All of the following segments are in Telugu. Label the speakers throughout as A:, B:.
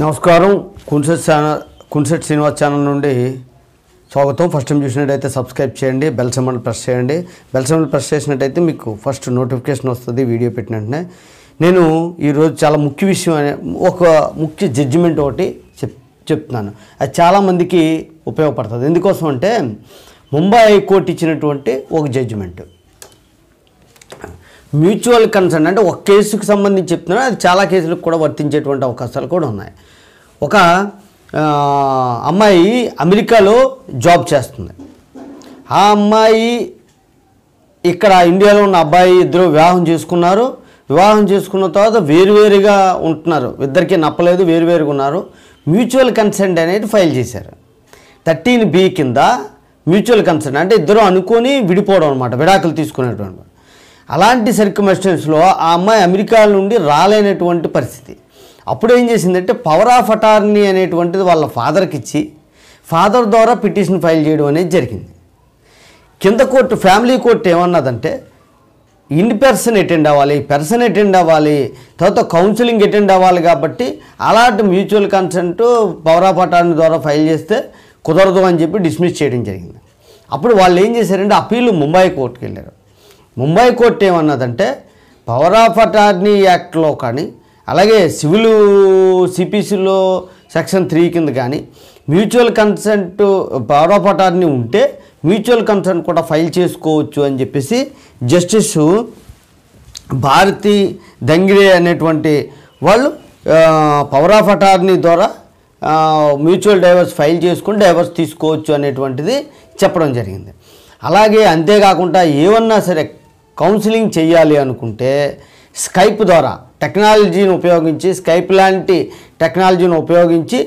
A: నమస్కారం. కున్సెట్ ఛానల్ కున్సెట్ శ్రీనివాస్ ఛానల్ నుండి స్వాగతం. ఫస్ట్ టైం చూసినట్టయితే సబ్స్క్రైబ్ చేయండి బెల్ సింబల్ ప్రెస్ చేయండి. బెల్ సింబల్ ప్రెస్ చేసినట్టయితే మీకు ఫస్ట్ నోటిఫికేషన్ వస్తుంది వీడియో పెట్టిన వెంటనే నేను ఈరోజు చాలా ముఖ్య విషయం అనే ఒక ముఖ్య జడ్జిమెంట్ ఒకటి చెప్ చెప్తున్నాను. అది చాలామందికి ఉపయోగపడుతుంది. ఎందుకోసం అంటే ముంబై హైకోర్టు ఇచ్చినటువంటి ఒక జడ్జిమెంట్. మ్యూచువల్ కన్సర్న్ అంటే ఒక కేసుకు సంబంధించి చెప్తున్నా అది చాలా కేసులకు కూడా వర్తించేటువంటి అవకాశాలు కూడా ఉన్నాయి. ఒక అమ్మాయి అమెరికాలో జాబ్ చేస్తుంది. ఆ అమ్మాయి ఇక్కడ ఇండియాలో ఉన్న అబ్బాయి ఇద్దరు వివాహం చేసుకున్నారు. వివాహం చేసుకున్న తర్వాత వేరువేరుగా ఉంటున్నారు. ఇద్దరికీ నప్పలేదు వేరువేరుగా ఉన్నారు. మ్యూచువల్ కన్సెంట్ అనేది ఫైల్ చేశారు. థర్టీన్ బి కింద మ్యూచువల్ కన్సెంట్ అంటే ఇద్దరు అనుకొని విడిపోవడం అనమాట విడాకులు తీసుకునేటువంటి అలాంటి సర్కమస్టెన్స్లో ఆ అమ్మాయి అమెరికా నుండి రాలేనటువంటి పరిస్థితి. అప్పుడు ఏం చేసిందంటే పవర్ ఆఫ్ అటార్నీ అనేటువంటిది వాళ్ళ ఫాదర్కి ఇచ్చి ఫాదర్ ద్వారా పిటిషన్ ఫైల్ చేయడం అనేది జరిగింది. కింద కోర్టు ఫ్యామిలీ కోర్టు ఏమన్నదంటే ఇన్ పర్సన్ అటెండ్ అవ్వాలి పర్సన్ అటెండ్ అవ్వాలి తర్వాత కౌన్సిలింగ్ అటెండ్ అవ్వాలి కాబట్టి అలాంటి mutual consent power of attorney ద్వారా ఫైల్ చేస్తే కుదరదు అని చెప్పి డిస్మిస్ చేయడం జరిగింది. అప్పుడు వాళ్ళు ఏం చేశారంటే అప్పీలు ముంబై కోర్టుకి వెళ్ళారు ముంబై కోర్టు ఏమన్నదంటే పవర్ ఆఫ్ అటార్నీ యాక్ట్లో కానీ అలాగే సివిల్ సిపిసిలో సెక్షన్ త్రీ కింద కానీ mutual consent power of attorney ఉంటే మ్యూచువల్ కన్సెంట్ కూడా ఫైల్ చేసుకోవచ్చు అని చెప్పేసి జస్టిస్ భారతి దంగిరే అనేటువంటి వాళ్ళు పవర్ ఆఫ్ అటార్నీ ద్వారా మ్యూచువల్ డైవర్స్ ఫైల్ చేసుకుని డైవర్స్ తీసుకోవచ్చు అనేటువంటిది చెప్పడం జరిగింది. అలాగే అంతేకాకుండా ఏమన్నా సరే కౌన్సిలింగ్ చేయాలి అనుకుంటే స్కైప్ ద్వారా టెక్నాలజీని ఉపయోగించి స్కైప్ లాంటి టెక్నాలజీని ఉపయోగించి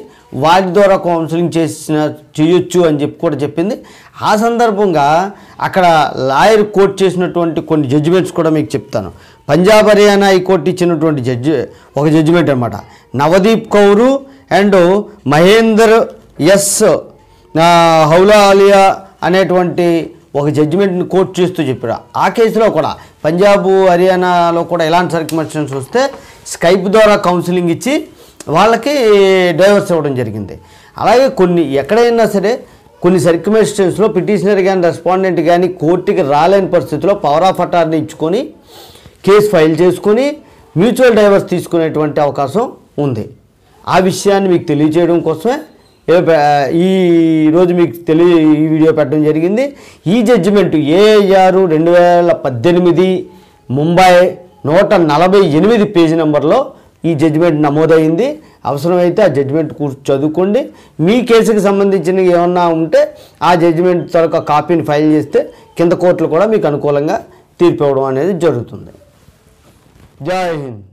A: వాటి ద్వారా కౌన్సిలింగ్ చేసిన చేయొచ్చు అని చెప్పి కూడా చెప్పింది. ఆ సందర్భంగా అక్కడ లాయర్ కోర్ట్ చేసినటువంటి కొన్ని జడ్జిమెంట్స్ కూడా మీకు చెప్తాను. పంజాబ్ హర్యానా హైకోర్టు ఇచ్చినటువంటి జడ్జి ఒక జడ్జిమెంట్ అనమాట నవదీప్ కౌరు అండ్ మహేందర్ ఎస్ హౌలా హౌలాలియా అనేటువంటి ఒక జడ్జిమెంట్ని కోర్టు చేస్తూ చెప్పారు ఆ కేసులో కూడా పంజాబ్ హర్యానాలో కూడా ఎలాంటి సర్కమస్టెన్స్ వస్తే స్కైప్ ద్వారా కౌన్సిలింగ్ ఇచ్చి వాళ్ళకి డైవర్స్ ఇవ్వడం జరిగింది. అలాగే కొన్ని ఎక్కడైనా సరే కొన్ని సర్కమస్టెన్స్లో పిటిషనర్ కానీ రెస్పాండెంట్ కానీ కోర్టుకి రాలేని పరిస్థితిలో పవర్ ఆఫ్ అటార్నీ ఇచ్చుకొని కేసు ఫైల్ చేసుకొని మ్యూచువల్ డైవర్స్ తీసుకునేటువంటి అవకాశం ఉంది. ఆ విషయాన్ని మీకు తెలియజేయడం కోసమే ఈ రోజు మీకు తెలియ ఈ వీడియో పెట్టడం జరిగింది. ఈ జడ్జిమెంట్ ఏఐఆర్ రెండు వేల పద్దెనిమిది ముంబై నూట నలభై ఎనిమిది పేజీ నెంబర్లో ఈ జడ్జిమెంట్ నమోదైంది. అవసరమైతే ఆ జడ్జిమెంట్ కూర్చు చదువుకోండి. మీ కేసుకి సంబంధించిన ఏమన్నా ఉంటే ఆ జడ్జిమెంట్ తాలూకా కాపీని ఫైల్ చేస్తే కింద కోర్టులు కూడా మీకు అనుకూలంగా తీర్పు ఇవ్వడం అనేది జరుగుతుంది. జై హింద్.